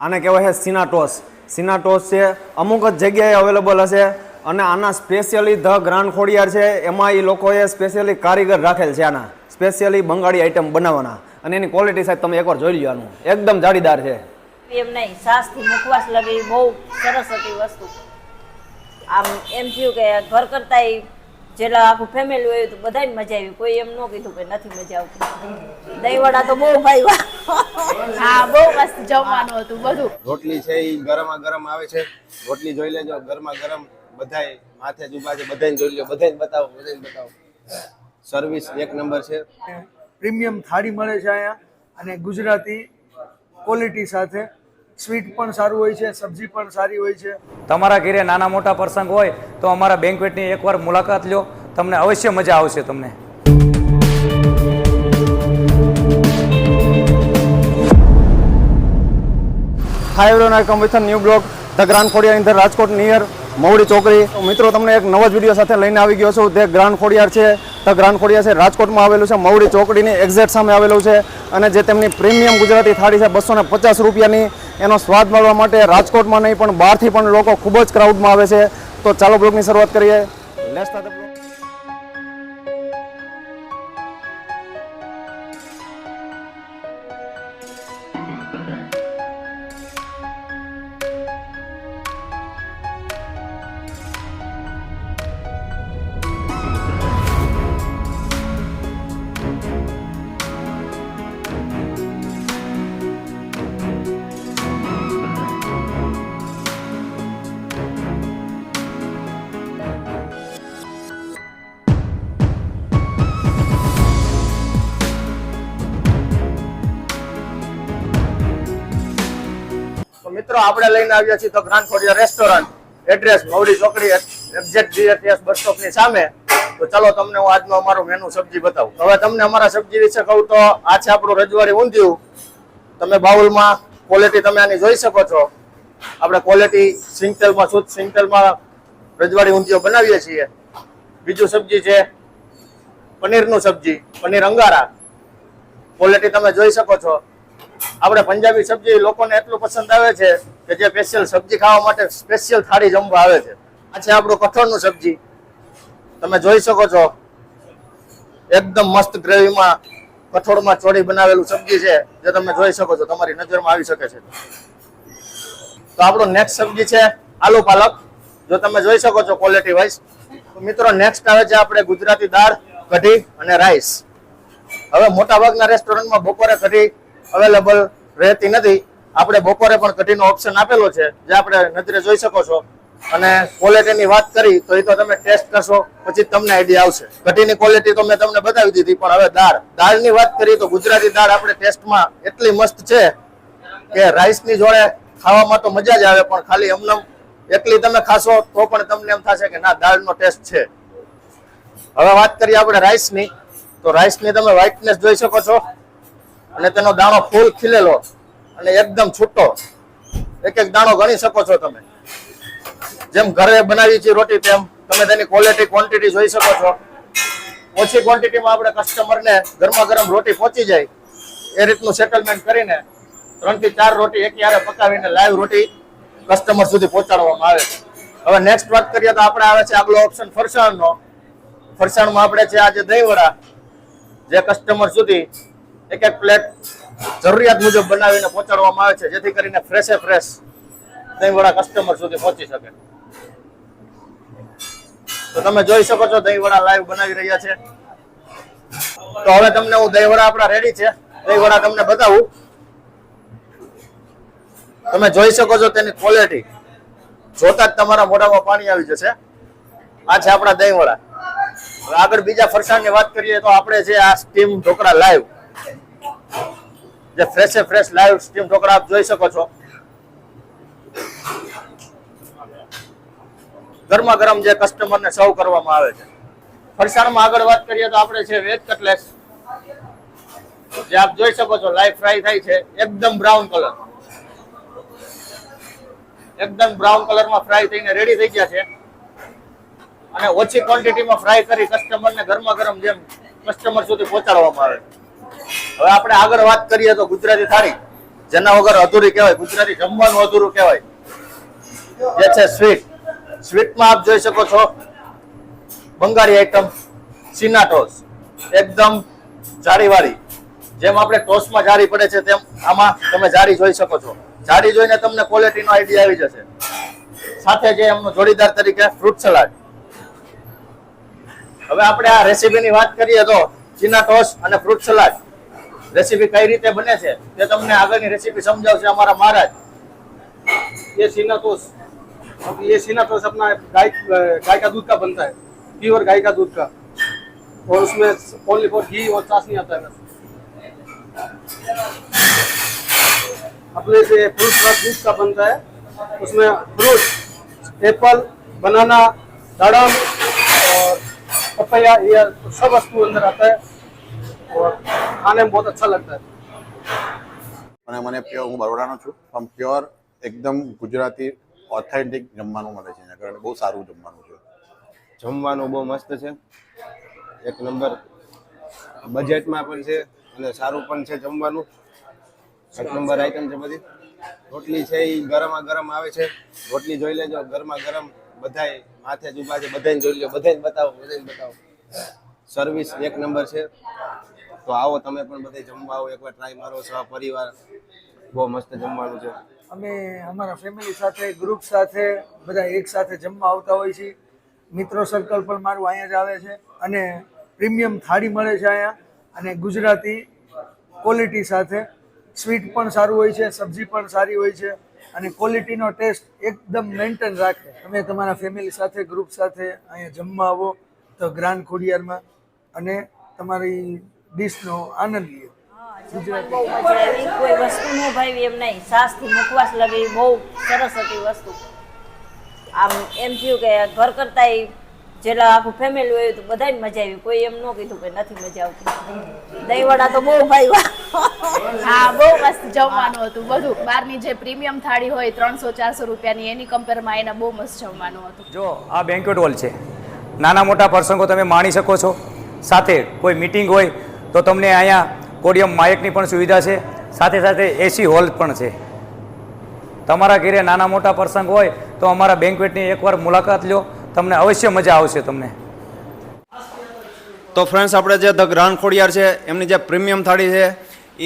આને કહેવાય છે સિનાટોસ. સિનાટોસ છે, અમુક જ જગ્યાએ અવેલેબલ હશે અને આના સ્પેશિયલી ધ ગ્રાન્ડ ખોડિયાર છે, એમાં એ લોકોએ સ્પેશિયલી કારીગર રાખેલ છે આના. સ્પેશિયલી બંગાળી આઈટમ બનાવવાના. અને એની ક્વોલિટી સાહેબ તમે એકવાર જોઈ લો આનું. એકદમ જાળીદાર છે. એમ નહીં, સાસથી મુખવાસ લગે બહુ સરસ હતી વસ્તુ. આમ એમ થયું કે ઘર કરતા જેટલા આખું ફેમિલી હોય તો બધાને મજા આવી. કોઈ એમ ન કીધું કે નથી મજા આવતી. દહીંવડા તો બહુ ભાઈ હા બહુ મસ્ત જમવાનું હતું બધું. રોટલી છે એ ગરમા ગરમ આવે છે. રોટલી જોઈ લેજો ગરમા ગરમ બધાય માથે જ છે. બધાને જોઈ લો બધાને બતાવો બધાને બતાવો. સર્વિસ એક નંબર છે. પ્રીમિયમ થાળી મળે છે અહીંયા. અને ગુજરાતી ક્વોલિટી સાથે. સ્વીટ પણ સારું હોય છે સબ્જી પણ સારી હોય છે. તમારા ઘરે નાના મોટા પ્રસંગ હોય તો અમારા બેન્કવેટની એકવાર મુલાકાત લો. તમને અવશ્ય મજા આવશે તમને. Hi everyone I come with a new blog the grand Khodiyar in the Rajkot near Mahudi ચોકડી મિત્રો તમને એક નવો જ વીડિયો સાથે લઈને આવી ગયો છું. તે ગ્રાન્ડ ખોડિયાર છે. ધ ગ્રાન્ડ ખોડિયાર છે. રાજકોટમાં આવેલું છે. મહુડી ચોકડીની એક્ઝેક્ટ સામે આવેલું છે. અને જે તેમની પ્રીમિયમ ગુજરાતી થાળી છે બસો ને પચાસ રૂપિયાની એનો સ્વાદ મળવા માટે રાજકોટમાં નહીં, પણ બહારથી પણ લોકો ખૂબ જ ક્રાઉડમાં આવે છે. તો ચાલો બ્લોગની શરૂઆત કરીએ. લેટ્સ આપણે લઈને આવ્યા છીએ તો grand Khodiya restaurant address Mavdi ચોકડી એક્ઝેક્ટ જીએટીએસ બસ સ્ટોપની સામે. તો ચાલો તમને હું આજનો અમારો મેનુ સબ્જી બતાવું. હવે તમને અમારા સબ્જી વિશે કહું તો આ છે આપણું રજવાડી ઊંધિયું. તમે બાઉલમાં ક્વોલિટી તમે આની જોઈ શકો છો. આપણે ક્વોલિટી સિંગતેલમાં, શુદ્ધ સિંગતેલમાં રજવાડી ઊંધિયું બનાવીએ છીએ. બીજું સબ્જી છે પનીરનું સબ્જી, પનીર અંગારા. ક્વોલિટી તમે જોઈ શકો છો. આપણે પંજાબી સબ્જી લોકોને એટલું પસંદ આવે છે કે જે સ્પેશિયલ સબ્જી ખાવા માટે સ્પેશિયલ થાળી જમવા આવે છે. આ છે આપણું કઠોળનું સબ્જી. તમે જોઈ શકો છો. એકદમ મસ્ત ગ્રેવીમાં કઠોળમાં ચોળી બનાવેલું સબ્જી છે. જે તમે જોઈ શકો છો, તમારી નજરમાં આવી શકે છે. તો આપણું નેક્સ્ટ સબ્જી છે આલુ પાલક. જો તમે જોઈ શકો છો ક્વોલિટી વાઇઝ મિત્રો નેક્સ્ટ આવે છે આપણે ગુજરાતી દાળ, કઢી અને રાઈસ હવે મોટાભાગના રેસ્ટોરન્ટમાં બપોરે કઢી અવેલેબલ રહેતી નથી. આપણે બપોરે પણ કઢીનો ઓપ્શન આપેલો છે, જે આપણે નજરે જોઈ શકો છો. અને ક્વોલિટીની વાત કરી, તો એ તો તમે ટેસ્ટ કરશો, પછી તમને આઈડિયા આવશે. કઢીની ક્વોલિટી તો મેં તમને બતાવી દીધી, પણ હવે દાળ. દાળની વાત કરીએ તો ગુજરાતી દાળ આપણે ટેસ્ટમાં એટલી મસ્ત છે કે રાઈસની જોડે ખાવામાં તો મજા જ આવે, પણ ખાલી એમને એટલી તમે ખાશો, તો પણ તમને એમ થશે કે ના, દાળનો ટેસ્ટ છે. હવે વાત કરીએ આપણે રાઈસની તો રાઈસની તમે વ્હાઇટનેસ જોઈ શકો છો. અને તેનો દાણો ફૂલ ખીલેલો. અને એકદમ છૂટો. એક એક દાણો ગણી શકો છો તમે. જેમ ઘરે બનાવી છે રોટી તેમ તમે તેની ક્વોલિટી ક્વોન્ટિટી જોઈ શકો છો. ઓછી ક્વોન્ટિટીમાં આપણે કસ્ટમરને ગરમા ગરમ રોટી પહોંચી જાય. એ રીતનું સેટલમેન્ટ કરીને ત્રણથી ચાર રોટી એક યારે પકાવીને લાઈવ રોટી કસ્ટમર સુધી પહોંચાડવામાં આવે છે. હવે નેક્સ્ટ વાત કરીએ તો આપણે આવે છે આગલો ઓપ્શન ફરસાણનો. ફરસાણમાં આપણે છે આજે દહીંવડા. જે કસ્ટમર સુધી એક એક પ્લેટ જરૂરિયાત મુજબ બનાવીને પહોંચાડવામાં આવે છે, જેથી કરીને ફ્રેશે ફ્રેશ દહીંવડા કસ્ટમર સુધી પહોંચી શકે. તો તમે જોઈ શકો છો, દહીંવડા લાઈવ બનાવી રહ્યા છે. તો હવે તમને હું દહીંવડા આપણા રેડી છે. દહીંવડા તમને બતાવું. તમે જોઈ શકો છો તેની ક્વોલિટી જોતા જ તમારા મોઢામાં પાણી આવી જશે. આ છે આપણા દહીંવડા. હવે આગળ બીજા ફરસાણની વાત કરીએ તો આપણે જે આ સ્ટીમ ઢોકળા લાઈવ જે ફ્રેશે ફ્રેશ લાઈવ સ્ટીમ ઢોકળા આપ જોઈ શકો છો. ગરમા ગરમ જે કસ્ટમરને સર્વ કરવામાં આવે છે. ફરસાણમાં આગળ વાત કરીએ તો આપણે છે વેજ કટલેસ. જે આપ જોઈ શકો છો લાઈવ ફ્રાય થાય છે, એકદમ બ્રાઉન કલર એકદમ બ્રાઉન કલરમાં ફ્રાય થઈને રેડી થઈ ગયા છે. અને ઓછી ક્વોન્ટિટીમાં ફ્રાય કરી કસ્ટમરને ગરમા ગરમ જેમ કસ્ટમર સુધી પહોંચાડવામાં આવે હવે આપણે આગળ વાત કરીએ તો ગુજરાતી થાળી, જેના વગર અધૂરી કહેવાય. ગુજરાતી જમવાનું અધૂરું કહેવાય. જે છે સ્વીટ સ્વીટમાં આપ જોઈ શકો છો બંગાળી આઈટમ સીના ટોસ એકદમ જાળીવાળી. જેમ આપણે ટોસમાં જાળી પડે છે તેમ આમાં તમે જાળી જોઈ શકો છો. જાળી જોઈને તમને ક્વોલિટીનો આઈડિયા આવી જશે. સાથે જે એમનું જોડીદાર તરીકે ફ્રૂટ સલાડ હવે આપણે આ રેસીપીની વાત કરીએ તો ચીના ટોસ અને ફ્રૂટ સલાડ રેસીપી કઈ રીતે બને છે તે તમને આગળની રેસીપી સમજાવશે અમારા મહારાજ ये सीना टोस अब ये सीना टोस अपना गाय गाय का दूध का बनता है प्योर गाय का दूध का और उसमें ओनली फॉर घी और चाशनी आता है बस अपने से फ्रूट का दूध का बनता है उसमें फ्रूट एप्पल बनाना दाड़म और पपैया ये सब वस्तु अंदर आता है और खाने में बहुत अच्छा लगता है અને મને પ્યોર હું બરોડાનો છું પણ પ્યોર એકદમ ગુજરાતી ઓથેન્ટિક જમવાનું મળે છે અહીંયા આગળ બહુ સારું જમવાનું છે જમવાનું બહુ મસ્ત છે એક નંબર બજેટમાં પણ છે અને સારું પણ છે જમવાનું એક નંબર આઈટમ છે બધી રોટલી છે એ ગરમા ગરમ આવે છે રોટલી જોઈ લેજો ગરમા ગરમ બધાય માથે જ ઊભા છે બધાને જોઈ લો બધાને બતાવો બધાને બતાવો સર્વિસ એક નંબર છે તો આવો, તમે પણ બધે જમવા આવો, એકવાર ટ્રાય મારો છો પરિવાર બહુ મસ્ત જમવાનું છે. અમે અમારા ફેમિલી સાથે ગ્રુપ સાથે, બધા એક સાથે જમવા આવતા હોય છે મિત્રો સર્કલ પણ મારું અહીંયા જ આવે છે અને પ્રીમિયમ થાળી મળે છે અહીંયા. અને ગુજરાતી ક્વોલિટી સાથે સ્વીટ પણ સારું હોય છે, સબ્જી પણ સારી હોય છે અને ક્વોલિટીનો ટેસ્ટ એકદમ મેન્ટેન રાખે. તમે તમારા ફેમિલી સાથે ગ્રુપ સાથે અહીંયા જમવા આવો તો ગ્રાન્ડ ખોડિયારમાં અને તમારી ડિશનો આનંદ આવી કોઈ વસ્તુ ન ભાવી એમ નહીં. સાસથી મુખવાસ લગી બહુ સરસ હતી વસ્તુ. આમ એમ થયું કે ઘર કરતા જેટલા આખું ફેમિલી હોય તો બધાને મજા આવી. કોઈ એમ ન કીધું કે નથી મજા આવતી. દહીંવડા તો બહુ ભાવ્યા. હા બહુ મસ્ત જમવાનું હતું બધું. બહારની જે પ્રીમિયમ થાળી હોય ત્રણસો ચારસો રૂપિયાની એની કમ્પેરમાં એને બહુ મસ્ત જમવાનું હતું. જો આ બેન્ક્વેટ હોલ છે. નાના મોટા પ્રસંગો તમે માણી શકો છો. સાથે કોઈ મીટિંગ હોય તો તમને અહીંયા કોડિયમ માયકની પણ સુવિધા છે સાથે સાથે એસી હોલ પણ છે. તમારા ઘરે નાના મોટા પ્રસંગ હોય તો અમારા બેન્ક્વેટની એકવાર મુલાકાત લો તમને અવશ્ય મજા આવશે તમને. તો ફ્રેન્ડ્સ આપણે જે ધ ગ્રાન્ડ ખોડિયાર છે એમની જે પ્રીમિયમ થાળી છે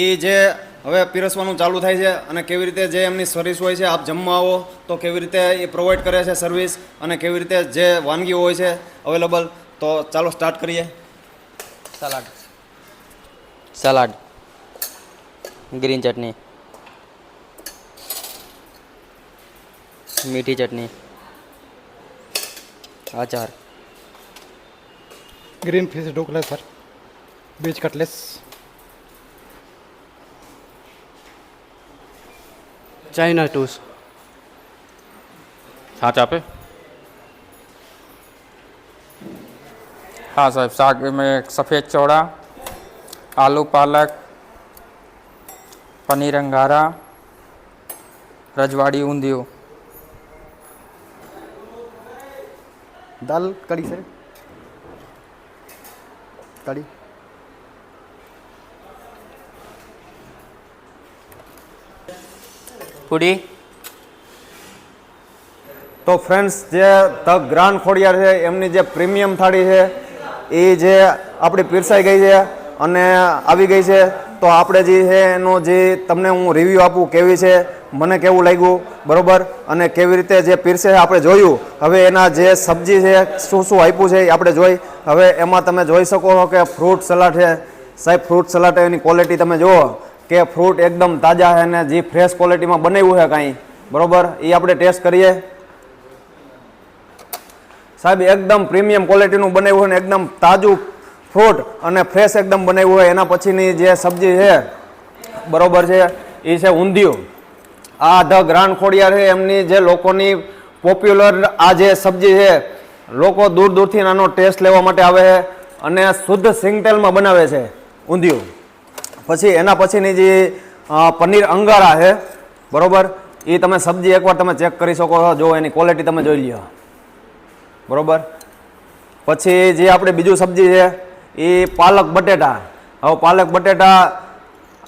એ જે હવે પીરસવાનું ચાલુ થાય છે અને કેવી રીતે જે એમની સર્વિસ હોય છે આપ જમવા આવો તો કેવી રીતે એ પ્રોવાઈડ કરે છે સર્વિસ અને કેવી રીતે જે વાનગીઓ હોય છે અવેલેબલ તો ચાલો સ્ટાર્ટ કરીએ. સલાડ सलाड ग्रीन चटनी मीठी चटनी अचार। Green fish dhokla sir. बीज कटलेस। चाइना टूस। हाँ चापे। हाँ साहब साग में सफ़ेद चौड़ा આલુ પાલક પનીર અંગારા રજવાડી ઊંધિયું દાલ કઢી સર કઢી પૂરી તો ફ્રેન્ડ્સ જે ધ ગ્રાન્ડ ખોડિયાર છે એમની જે પ્રીમિયમ થાળી છે એ જે આપણી પીરસાઈ ગઈ છે અને આવી ગઈ છે. તો આપણે જે છે એનો જે તમને હું રિવ્યૂ આપું કેવી છે, મને કેવું લાગ્યું, બરાબર? અને કેવી રીતે જે પીરસે આપણે જોયું. હવે એના જે સબ્જી છે, શું શું આપ્યું છે એ આપણે જોઈ. હવે એમાં તમે જોઈ શકો છો કે ફ્રૂટ સલાડ છે. સાહેબ ફ્રૂટ સલાડ એની ક્વોલિટી તમે જુઓ કે ફ્રૂટ એકદમ તાજા છે અને જે ફ્રેશ ક્વોલિટીમાં બનાવ્યું છે કાંઈ. બરાબર? એ આપણે ટેસ્ટ કરીએ. સાહેબ, એકદમ પ્રીમિયમ ક્વોલિટીનું બનાવ્યું હોય ને એકદમ તાજું ફ્રૂટ અને ફ્રેશ એકદમ બનાવ્યું હોય, એના પછીની જે સબ્જી છે, બરોબર છે એ છે ઊંધિયું. આ ધ ગ્રાન્ડ ખોડિયાર છે, એમની જે લોકોની પોપ્યુલર આ જે સબ્જી છે, લોકો દૂર દૂરથી આનો ટેસ્ટ લેવા માટે આવે છે અને શુદ્ધ સિંગટેલમાં બનાવે છે ઊંધિયું. પછી એના પછીની જે પનીર અંગારા છે, બરોબર એ તમે સબ્જી એકવાર તમે ચેક કરી શકો છો, જો એની ક્વોલિટી તમે જોઈ લ્યો. બરોબર? પછી જે આપણે બીજું સબ્જી છે એ પાલક બટેટા. હવે પાલક બટેટા,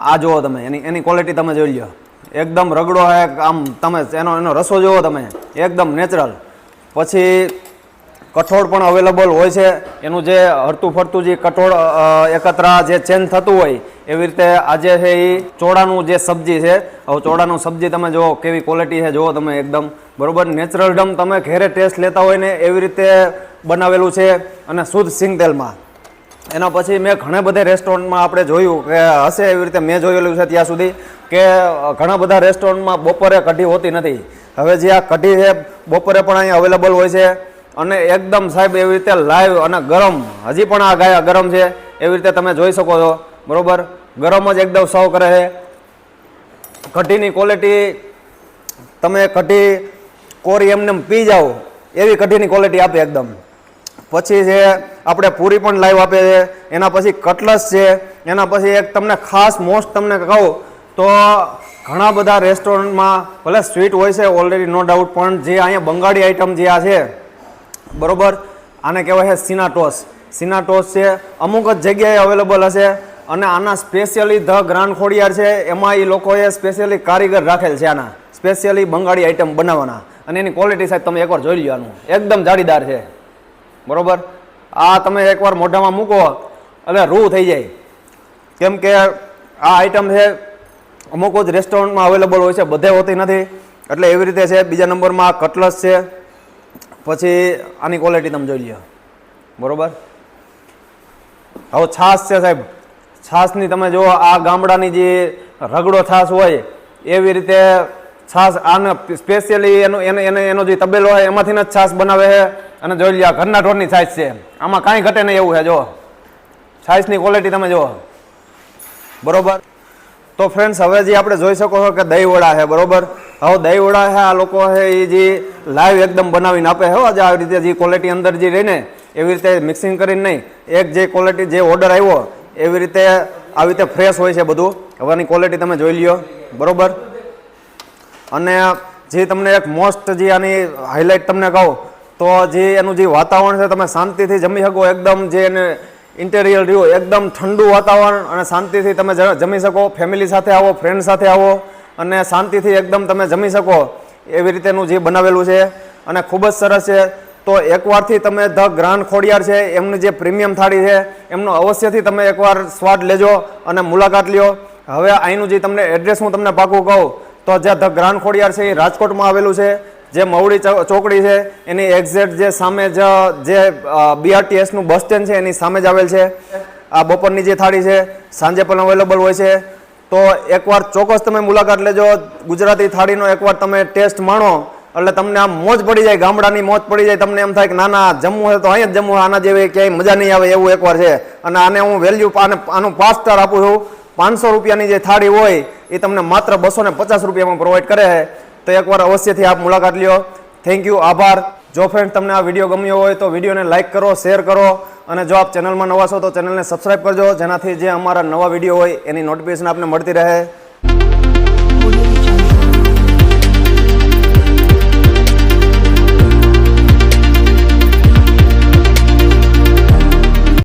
આ જુઓ તમે, એની એની ક્વોલિટી તમે જોઈ લો એકદમ રગડો હે આમ તમે એનો એનો રસો જુઓ તમે, એકદમ નેચરલ પછી કઠોળ પણ અવેલેબલ હોય છે. એનું જે હરતું ફરતું જે કઠોળ એકત્રા જે ચેન્જ થતું હોય, એવી રીતે આજે છે એ ચોળાનું જે સબ્જી છે, હવે ચોળાનું સબ્જી તમે જુઓ કેવી ક્વોલિટી છે, જુઓ તમે એકદમ. બરોબર નેચરલ ડમ તમે ઘેરે ટેસ્ટ લેતા હોય ને એવી રીતે બનાવેલું છે, અને શુદ્ધ સિંગ તેલમાં એના પછી મેં ઘણા બધા રેસ્ટોરન્ટમાં આપણે જોયું કે હશે એવી રીતે મેં જોયેલું છે ત્યાં સુધી કે ઘણા બધા રેસ્ટોરન્ટમાં બપોરે કઢી હોતી નથી. હવે જે આ કઢી છે, બપોરે પણ અહીંયા અવેલેબલ હોય છે અને એકદમ સાહેબ એવી રીતે લાઈવ અને ગરમ, હજી પણ આ ગાયા ગરમ છે, એવી રીતે તમે જોઈ શકો છો. બરાબર? ગરમ જ એકદમ સર્વ કરે છે. કઢીની ક્વોલિટી તમે કઢી કોરી એમને એમ પી જાઓ, એવી કઢીની ક્વોલિટી આપે એકદમ. પછી છે આપણે પૂરી પણ લાઈવ આપે છે, એના પછી કટલસ છે, એના પછી એક તમને ખાસ મોસ્ટ તમને કહું તો ઘણા બધા રેસ્ટોરન્ટમાં ભલે સ્વીટ હોય છે ઓલરેડી નો ડાઉટ પણ જે અહીંયા બંગાળી આઈટમ જે આ છે, બરોબર? આને કહેવાય છે સિનાટોસ સિનાટોસ છે, અમુક જ જગ્યાએ અવેલેબલ હશે અને આના સ્પેશિયલી ધ ગ્રાન્ડ ખોડિયાર છે, એમાં એ લોકોએ સ્પેશિયલી કારીગર રાખેલ છે આના. સ્પેશિયલી બંગાળી આઈટમ બનાવવાના. અને એની ક્વોલિટી સાહેબ તમે એકવાર જોઈ લો આનું. એકદમ જાળીદાર છે. બરોબર? આ તમે એકવાર મોઢામાં મૂકો, એટલે રૂ થઈ જાય. કેમ કે આ આઈટમ છે, અમુક જ રેસ્ટોરન્ટમાં અવેલેબલ હોય છે, બધે હોતી નથી. એટલે એવી રીતે છે, બીજા નંબરમાં કટલસ છે, પછી આની ક્વોલિટી તમે જોઈ લ્યો. બરોબર? હવે છાશ છે સાહેબ. છાશની તમે જુઓ, આ ગામડાની જે રગડો છાશ હોય, એવી રીતે છાશ, આને સ્પેશિયલી એનો, એને એને જે તબેલો હોય એમાંથી જ છાશ બનાવે છે. અને જોઈ લ્યો ઘરના ઢોરની છાસ છે. આમાં કાંઈ ઘટે નહીં એવું છે જો છાસની ક્વોલિટી તમે જુઓ. બરોબર? તો ફ્રેન્ડ્સ હવે જે આપણે જોઈ શકો છો કે દહીંવડા છે, બરોબર? હવે દહીંવડા છે, આ લોકો છે એ જે લાઈવ એકદમ બનાવીને આપે હો જે આવી રીતે જે ક્વોલિટી અંદર જે રહીને એવી રીતે મિક્સિંગ કરીને નહીં, એક જે ક્વોલિટી જે ઓર્ડર આવ્યો, એવી રીતે આવી રીતે ફ્રેશ હોય છે બધું. હવાની ક્વોલિટી તમે જોઈ લ્યો. બરોબર? અને જે તમને એક મોસ્ટ જે આની હાઇલાઇટ તમને કહું, તો જે એનું જે વાતાવરણ છે, તમે શાંતિથી જમી શકો, એકદમ જે એને ઇન્ટેરિયર રહ્યું, એકદમ ઠંડુ વાતાવરણ અને શાંતિથી તમે જમી શકો ફેમિલી સાથે આવો ફ્રેન્ડ સાથે આવો અને શાંતિથી એકદમ તમે જમી શકો એવી રીતેનું જે બનાવેલું છે. અને ખૂબ જ સરસ છે. તો એકવારથી તમે ધ ગ્રાન્ડ ખોડિયાર છે, એમની જે પ્રીમિયમ થાળી છે, એમનો અવશ્યથી તમે એકવાર સ્વાદ લેજો અને મુલાકાત લ્યો. હવે અહીંનું જે તમને એડ્રેસ હું તમને પાકું કહું તો જે ધ ગ્રાન્ડ ખોડિયાર છે એ રાજકોટમાં આવેલું છે, જે મવડી ચોકડી છે, એની એક્ઝેક્ટ જે સામે જ, જે બીઆરટીએસનું બસ સ્ટેન્ડ છે, એની સામે જ આવેલ છે. આ બપોરની જે થાળી છે, સાંજે પણ અવેલેબલ હોય છે. તો એકવાર ચોક્કસ તમે મુલાકાત લેજો. ગુજરાતી થાળીનો એકવાર તમે ટેસ્ટ માણો, એટલે તમને આમ મોજ પડી જાય, ગામડાની મોજ પડી જાય. તમને એમ થાય કે ના ના જમવું હોય તો અહીંયા જ જમવું, આના જેવી ક્યાંય મજા નહીં આવે એવું એકવાર છે. અને આને હું વેલ્યુ આનું પાંચ સ્ટાર આપું છું. પાંચસો રૂપિયાની જે થાળી હોય એ તમને માત્ર બસો ને પચાસ રૂપિયામાં પ્રોવાઈડ કરે છે. તો એકવાર અવશ્યથી આપ મુલાકાત લ્યો. થેન્ક યુ આભાર. જો ફ્રેન્ડ તમને આ વીડિયો ગમ્યો હોય તો વિડીયોને લાઇક કરો શેર કરો અને જો આપ ચેનલમાં નવા છો તો ચેનલને સબસ્ક્રાઈબ કરજો, જેનાથી જે અમારા નવા વીડિયો હોય એની નોટિફિકેશન આપને મળતી રહે.